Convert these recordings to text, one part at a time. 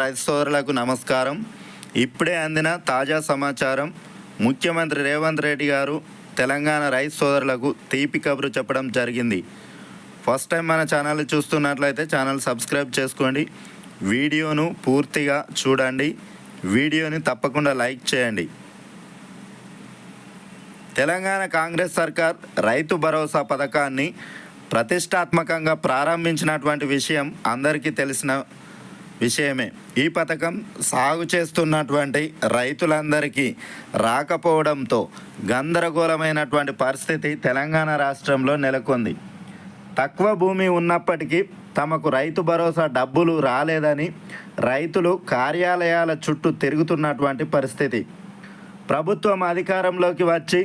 రైతు సోదరులకు నమస్కారం ఇప్పుడే అందిన తాజా సమాచారం ముఖ్యమంత్రి రేవంత్ రెడ్డి గారు తెలంగాణ రైతు సోదరులకు తీపి కబురు చెప్పడం జరిగింది ఫస్ట్ టైం మన ఛానల్ చూస్తున్నట్లయితే ఛానల్ సబ్స్క్రైబ్ చేసుకోండి వీడియోను పూర్తిగా చూడండి వీడియోని తప్పకుండా లైక్ చేయండి తెలంగాణ కాంగ్రెస్ సర్కార్ రైతు భరోసా పథకాన్ని ప్రతిష్టాత్మకంగా ప్రారంభించినటువంటి విషయం అందరికీ తెలిసిన విషయమే ఈ పథకం సాగు చేస్తున్నటువంటి రైతులందరికీ రాకపోవడంతో గందరగోళమైనటువంటి పరిస్థితి తెలంగాణ రాష్ట్రంలో నెలకొంది తక్కువ భూమి ఉన్నప్పటికీ తమకు రైతు భరోసా డబ్బులు రాలేదని రైతులు కార్యాలయాల చుట్టూ తిరుగుతున్నటువంటి పరిస్థితి ప్రభుత్వం అధికారంలోకి వచ్చి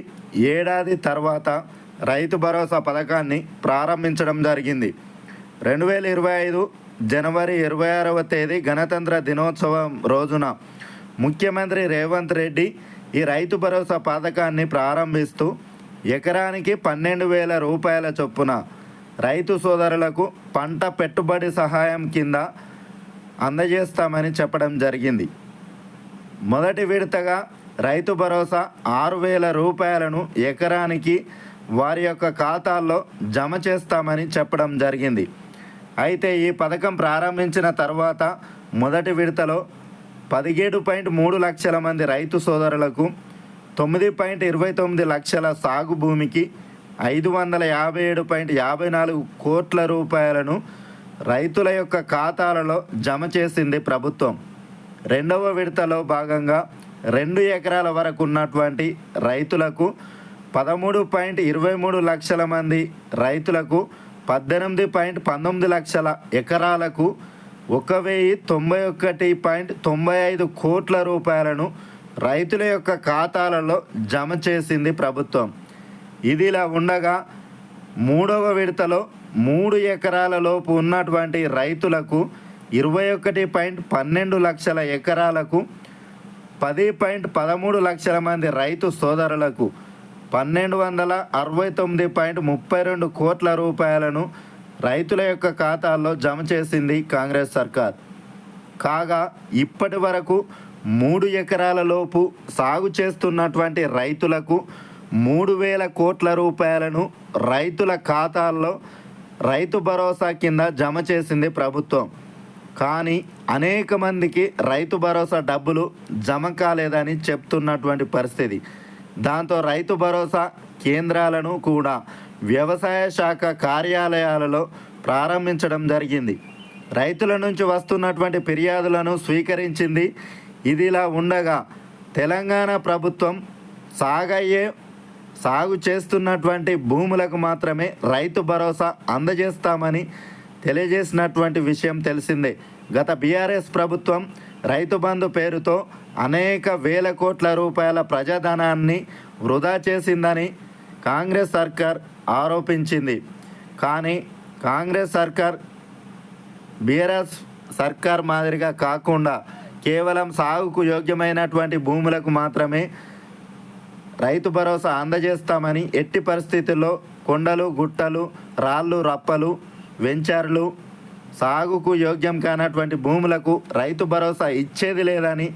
ఏడాది తర్వాత రైతు భరోసా పథకాన్ని ప్రారంభించడం జరిగింది రెండు వేల ఇరవై ఐదు జనవరి ఇరవై ఆరవ తేదీ గణతంత్ర దినోత్సవం రోజున ముఖ్యమంత్రి రేవంత్ రెడ్డి ఈ రైతు భరోసా పథకాన్ని ప్రారంభిస్తూ ఎకరానికి పన్నెండు వేల రూపాయల చొప్పున రైతు సోదరులకు పంట పెట్టుబడి సహాయం కింద అందజేస్తామని చెప్పడం జరిగింది మొదటి విడతగా రైతు భరోసా ఆరు వేల రూపాయలను ఎకరానికి వారి యొక్క ఖాతాల్లో జమ చేస్తామని చెప్పడం జరిగింది అయితే ఈ పథకం ప్రారంభించిన తర్వాత మొదటి విడతలో పదిహేడు పాయింట్ మూడు లక్షల మంది రైతు సోదరులకు తొమ్మిది పాయింట్ ఇరవై తొమ్మిది లక్షల సాగు భూమికి ఐదు వందల యాభై ఏడు పాయింట్ యాభై నాలుగు కోట్ల రూపాయలను రైతుల యొక్క ఖాతాలలో జమ చేసింది ప్రభుత్వం రెండవ విడతలో భాగంగా రెండు ఎకరాల వరకు ఉన్నటువంటి రైతులకు పదమూడు పాయింట్ ఇరవై మూడు లక్షల మంది రైతులకు పద్దెనిమిది పాయింట్ పంతొమ్మిది లక్షల ఎకరాలకు ఒక వెయ్యి తొంభై ఒకటి పాయింట్ తొంభై ఐదు కోట్ల రూపాయలను రైతుల యొక్క ఖాతాలలో జమ చేసింది ప్రభుత్వం ఇది ఇలా ఉండగా మూడవ విడతలో మూడు ఎకరాల లోపు ఉన్నటువంటి రైతులకు ఇరవై ఒకటి పాయింట్ పన్నెండు లక్షల ఎకరాలకు పది పాయింట్ పదమూడు లక్షల మంది రైతు సోదరులకు పన్నెండు వందల అరవై తొమ్మిది పాయింట్ ముప్పై రెండు కోట్ల రూపాయలను రైతుల యొక్క ఖాతాల్లో జమ చేసింది కాంగ్రెస్ సర్కార్ కాగా ఇప్పటి వరకు మూడు ఎకరాల లోపు సాగు చేస్తున్నటువంటి రైతులకు మూడు వేల కోట్ల రూపాయలను రైతుల ఖాతాల్లో రైతు భరోసా కింద జమ చేసింది ప్రభుత్వం కానీ అనేక మందికి రైతు భరోసా డబ్బులు జమ కాలేదని చెప్తున్నటువంటి పరిస్థితి దాంతో రైతు భరోసా కేంద్రాలను కూడా వ్యవసాయ శాఖ కార్యాలయాలలో ప్రారంభించడం జరిగింది రైతుల నుంచి వస్తున్నటువంటి ఫిర్యాదులను స్వీకరించింది ఇదిలా ఉండగా తెలంగాణ ప్రభుత్వం సాగయ్యే సాగు చేస్తున్నటువంటి భూములకు మాత్రమే రైతు భరోసా అందజేస్తామని తెలియజేసినటువంటి విషయం తెలిసిందే గత బీఆర్ఎస్ ప్రభుత్వం రైతు బంధు పేరుతో అనేక వేల కోట్ల రూపాయల ప్రజాధనాన్ని వృధా చేసిందని కాంగ్రెస్ సర్కార్ ఆరోపించింది కానీ కాంగ్రెస్ సర్కార్ బీఆర్ఎస్ సర్కార్ మాదిరిగా కాకుండా కేవలం సాగుకు యోగ్యమైనటువంటి భూములకు మాత్రమే రైతు భరోసా అందజేస్తామని ఎట్టి పరిస్థితుల్లో కొండలు గుట్టలు రాళ్ళు రప్పలు వెంచర్లు సాగుకు యోగ్యం కానటువంటి భూములకు రైతు భరోసా ఇచ్చేది లేదని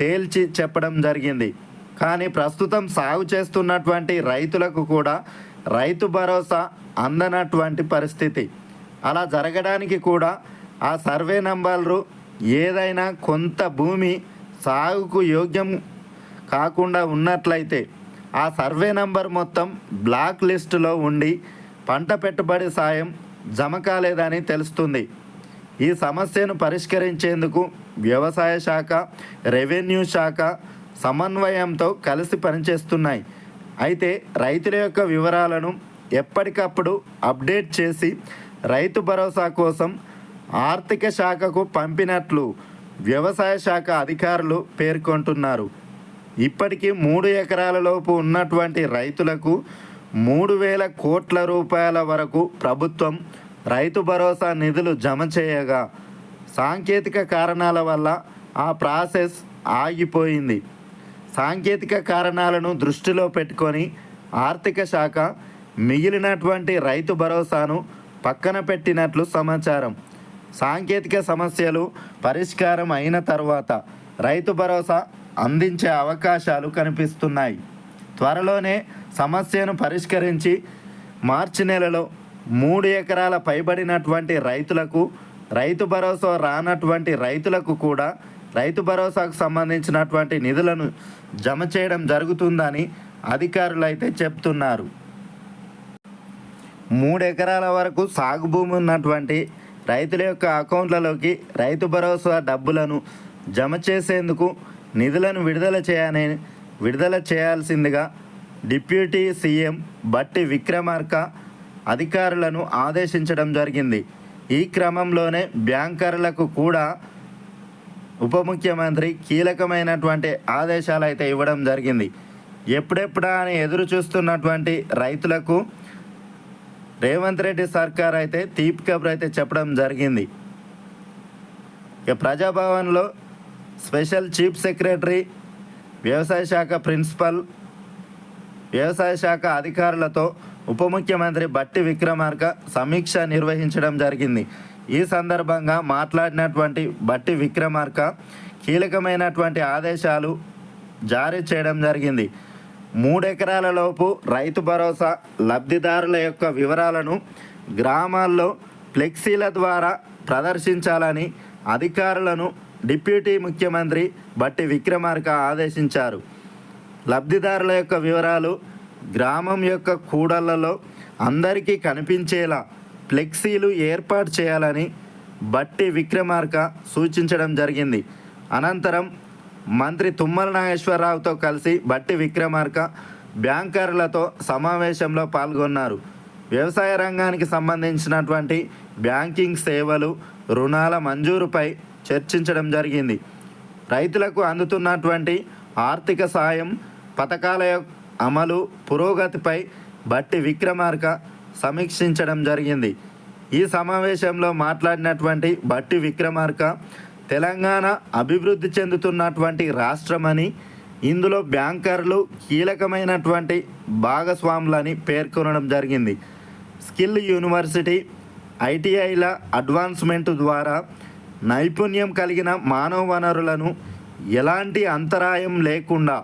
తేల్చి చెప్పడం జరిగింది కానీ ప్రస్తుతం సాగు చేస్తున్నటువంటి రైతులకు కూడా రైతు భరోసా అందనటువంటి పరిస్థితి అలా జరగడానికి కూడా ఆ సర్వే నంబర్లు ఏదైనా కొంత భూమి సాగుకు యోగ్యం కాకుండా ఉన్నట్లయితే ఆ సర్వే నంబర్ మొత్తం బ్లాక్ లిస్టులో ఉండి పంట పెట్టుబడి సాయం జమ కాలేదని తెలుస్తుంది ఈ సమస్యను పరిష్కరించేందుకు వ్యవసాయ శాఖ రెవెన్యూ శాఖ సమన్వయంతో కలిసి పనిచేస్తున్నాయి అయితే రైతుల యొక్క వివరాలను ఎప్పటికప్పుడు అప్డేట్ చేసి రైతు భరోసా కోసం ఆర్థిక శాఖకు పంపినట్లు వ్యవసాయ శాఖ అధికారులు పేర్కొంటున్నారు ఇప్పటికీ మూడు ఎకరాలలోపు ఉన్నటువంటి రైతులకు మూడు వేల కోట్ల రూపాయల వరకు ప్రభుత్వం రైతు భరోసా నిధులు జమ చేయగా సాంకేతిక కారణాల వల్ల ఆ ప్రాసెస్ ఆగిపోయింది సాంకేతిక కారణాలను దృష్టిలో పెట్టుకొని ఆర్థిక శాఖ మిగిలినటువంటి రైతు భరోసాను పక్కన పెట్టినట్లు సమాచారం సాంకేతిక సమస్యలు పరిష్కారం అయిన తర్వాత రైతు భరోసా అందించే అవకాశాలు కనిపిస్తున్నాయి త్వరలోనే సమస్యను పరిష్కరించి మార్చి నెలలో మూడు ఎకరాల పైబడినటువంటి రైతులకు రైతు భరోసా రానటువంటి రైతులకు కూడా రైతు భరోసాకు సంబంధించినటువంటి నిధులను జమ చేయడం జరుగుతుందని అధికారులు అయితే చెప్తున్నారు మూడు ఎకరాల వరకు సాగు భూమి ఉన్నటువంటి రైతుల యొక్క అకౌంట్లలోకి రైతు భరోసా డబ్బులను జమ చేసేందుకు నిధులను విడుదల చేయని విడుదల చేయాల్సిందిగా డిప్యూటీ సీఎం బట్టి విక్రమార్క అధికారులను ఆదేశించడం జరిగింది ఈ క్రమంలోనే బ్యాంకర్లకు కూడా ఉప ముఖ్యమంత్రి కీలకమైనటువంటి ఆదేశాలు అయితే ఇవ్వడం జరిగింది ఎప్పుడెప్పుడా అని ఎదురు చూస్తున్నటువంటి రైతులకు రేవంత్ రెడ్డి సర్కార్ అయితే తీపి కబురు అయితే చెప్పడం జరిగింది ఇక ప్రజాభవన్లో స్పెషల్ చీఫ్ సెక్రటరీ వ్యవసాయ శాఖ ప్రిన్సిపల్ వ్యవసాయ శాఖ అధికారులతో ఉప ముఖ్యమంత్రి బట్టి విక్రమార్క సమీక్ష నిర్వహించడం జరిగింది ఈ సందర్భంగా మాట్లాడినటువంటి బట్టి విక్రమార్క కీలకమైనటువంటి ఆదేశాలు జారీ చేయడం జరిగింది మూడెకరాలలోపు రైతు భరోసా లబ్ధిదారుల యొక్క వివరాలను గ్రామాల్లో ఫ్లెక్సీల ద్వారా ప్రదర్శించాలని అధికారులను డిప్యూటీ ముఖ్యమంత్రి బట్టి విక్రమార్క ఆదేశించారు లబ్ధిదారుల యొక్క వివరాలు గ్రామం యొక్క కూడళ్లలో అందరికీ కనిపించేలా ఫ్లెక్సీలు ఏర్పాటు చేయాలని బట్టి విక్రమార్క సూచించడం జరిగింది అనంతరం మంత్రి తుమ్మల నాగేశ్వరరావుతో కలిసి బట్టి విక్రమార్క బ్యాంకర్లతో సమావేశంలో పాల్గొన్నారు వ్యవసాయ రంగానికి సంబంధించినటువంటి బ్యాంకింగ్ సేవలు రుణాల మంజూరుపై చర్చించడం జరిగింది రైతులకు అందుతున్నటువంటి ఆర్థిక సాయం పథకాల అమలు పురోగతిపై బట్టి విక్రమార్క సమీక్షించడం జరిగింది ఈ సమావేశంలో మాట్లాడినటువంటి బట్టి విక్రమార్క తెలంగాణ అభివృద్ధి చెందుతున్నటువంటి రాష్ట్రమని ఇందులో బ్యాంకర్లు కీలకమైనటువంటి భాగస్వాములని పేర్కొనడం జరిగింది స్కిల్ యూనివర్సిటీ ఐటీఐల అడ్వాన్స్మెంట్ ద్వారా నైపుణ్యం కలిగిన మానవ వనరులను ఎలాంటి అంతరాయం లేకుండా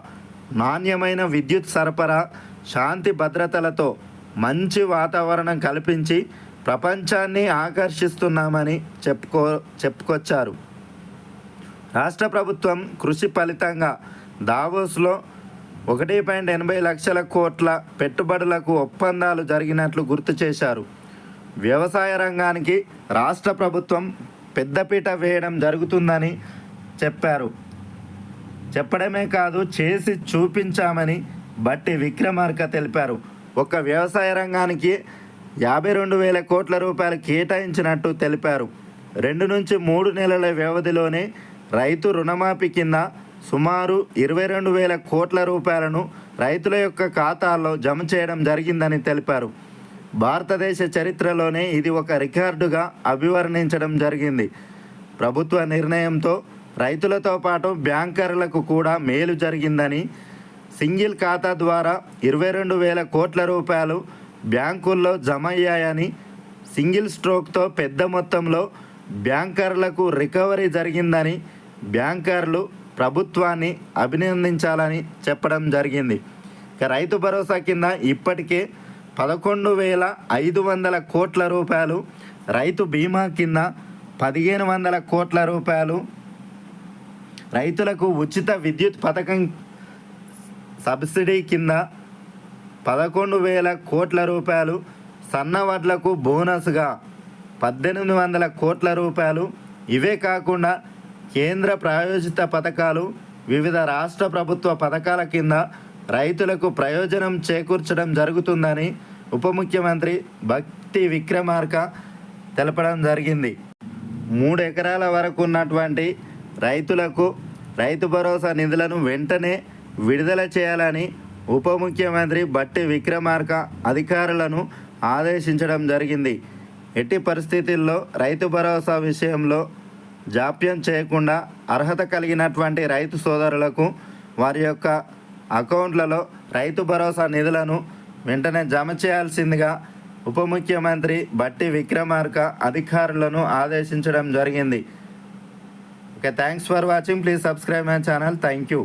నాణ్యమైన విద్యుత్ సరఫరా శాంతి భద్రతలతో మంచి వాతావరణం కల్పించి ప్రపంచాన్ని ఆకర్షిస్తున్నామని చెప్పుకో చెప్పుకొచ్చారు రాష్ట్ర ప్రభుత్వం కృషి ఫలితంగా దావోస్లో ఒకటి పాయింట్ ఎనభై లక్షల కోట్ల పెట్టుబడులకు ఒప్పందాలు జరిగినట్లు గుర్తు చేశారు వ్యవసాయ రంగానికి రాష్ట్ర ప్రభుత్వం పెద్దపీట వేయడం జరుగుతుందని చెప్పారు చెప్పడమే కాదు చేసి చూపించామని బట్టి విక్రమార్క తెలిపారు ఒక వ్యవసాయ రంగానికి యాభై రెండు వేల కోట్ల రూపాయలు కేటాయించినట్టు తెలిపారు రెండు నుంచి మూడు నెలల వ్యవధిలోనే రైతు రుణమాఫీ కింద సుమారు ఇరవై రెండు వేల కోట్ల రూపాయలను రైతుల యొక్క ఖాతాల్లో జమ చేయడం జరిగిందని తెలిపారు భారతదేశ చరిత్రలోనే ఇది ఒక రికార్డుగా అభివర్ణించడం జరిగింది ప్రభుత్వ నిర్ణయంతో రైతులతో పాటు బ్యాంకర్లకు కూడా మేలు జరిగిందని సింగిల్ ఖాతా ద్వారా ఇరవై రెండు వేల కోట్ల రూపాయలు బ్యాంకుల్లో జమ అయ్యాయని సింగిల్ స్ట్రోక్తో పెద్ద మొత్తంలో బ్యాంకర్లకు రికవరీ జరిగిందని బ్యాంకర్లు ప్రభుత్వాన్ని అభినందించాలని చెప్పడం జరిగింది రైతు భరోసా కింద ఇప్పటికే పదకొండు వేల ఐదు వందల కోట్ల రూపాయలు రైతు బీమా కింద పదిహేను వందల కోట్ల రూపాయలు రైతులకు ఉచిత విద్యుత్ పథకం సబ్సిడీ కింద పదకొండు వేల కోట్ల రూపాయలు సన్నవడ్లకు బోనస్గా పద్దెనిమిది వందల కోట్ల రూపాయలు ఇవే కాకుండా కేంద్ర ప్రాయోజిత పథకాలు వివిధ రాష్ట్ర ప్రభుత్వ పథకాల కింద రైతులకు ప్రయోజనం చేకూర్చడం జరుగుతుందని ఉప ముఖ్యమంత్రి భక్తి విక్రమార్క తెలపడం జరిగింది మూడు ఎకరాల వరకు ఉన్నటువంటి రైతులకు రైతు భరోసా నిధులను వెంటనే విడుదల చేయాలని ఉప ముఖ్యమంత్రి బట్టి విక్రమార్క అధికారులను ఆదేశించడం జరిగింది ఎట్టి పరిస్థితుల్లో రైతు భరోసా విషయంలో జాప్యం చేయకుండా అర్హత కలిగినటువంటి రైతు సోదరులకు వారి యొక్క అకౌంట్లలో రైతు భరోసా నిధులను వెంటనే జమ చేయాల్సిందిగా ఉప ముఖ్యమంత్రి బట్టి విక్రమార్క అధికారులను ఆదేశించడం జరిగింది okay thanks for watching please subscribe my channel thank you